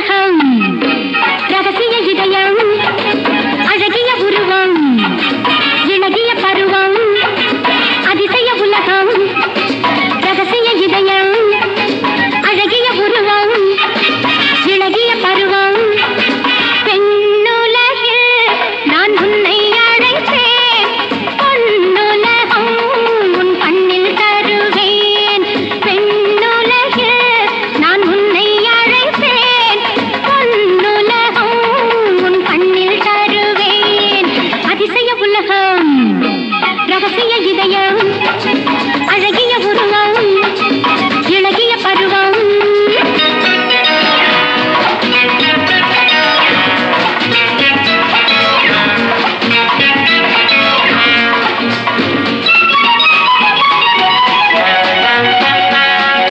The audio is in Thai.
ரகசியம் ரகசிய